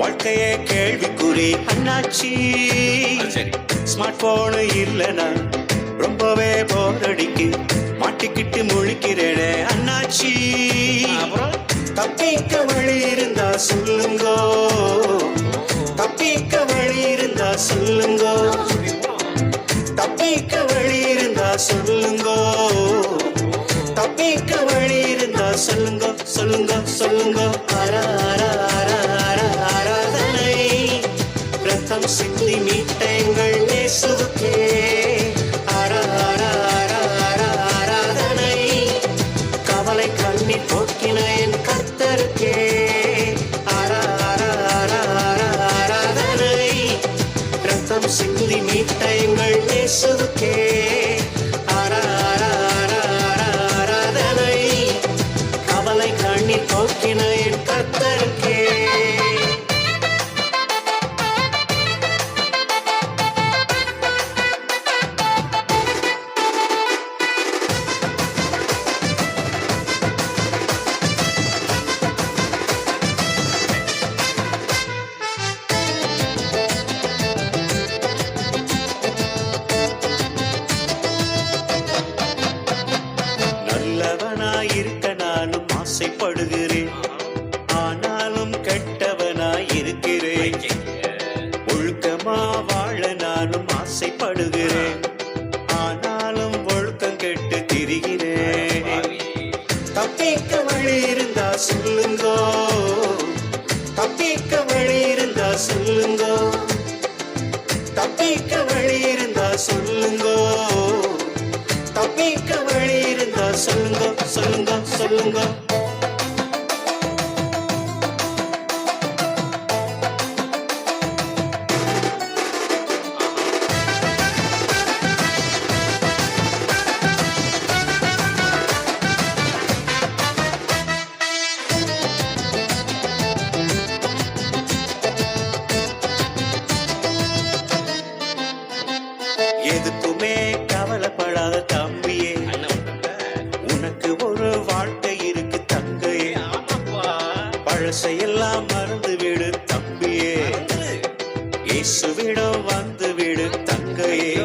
வாழ்க்கையே கேள்விக்குறி. அண்ணாச்சி ஸ்மார்ட் போனு இல்லனா ரொம்பவே போரடிக்கு மாட்டிக்கிட்டு முழிக்கிறேனே அண்ணாச்சி. தப்பிக்க வழி இருந்தா சொல்லுங்கோ. தப்பிக்க வழி இருந்தா சொல்லுங்கோ. தப்பிக்க வழி இருந்தா சொல்லுங்கோ. தப்பிக்க வழி இருந்தா சொல்லுங்க சொல்லுங்க சொல்லுங்க. ஆரா ஆரா ரத்தம் சிந்தி நேசுவுக்கே. ஆராதனை கவலை கண்ணி போக்கின என் கர்த்தருக்கே. ஆராதனை ரத்தம் சிந்தி தப்பிக்க வழி இருந்தா சொல்லுங்கோ. தப்பிக்க வழி இருந்தா சொல்லுங்கோ. தப்பிக்க வழி இருந்தா சொல்லுங்க சொல்லுங்க சொல்லுங்க. பழசையெல்லாம் மறந்து விடு தம்பியே. இயேசுவிடம் வந்து விடு தங்கையே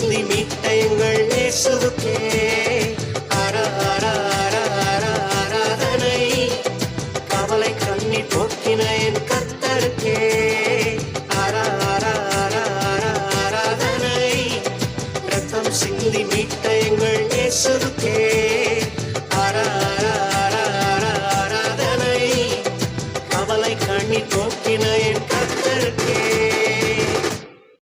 ரத்தம் மீட்ட எங்கள் இயேசுவுக்கே ஆரா, ஆரா, ஆரா, ஆரா, ஆராதனை. கவலை கண்ணி போக்கின என் கர்த்தருக்கே. ஆரா, ஆரா, ஆரா, ஆரா, ஆராதனை. ரத்தம் சிந்தி மீட்ட எங்கள் இயேசுவுக்கே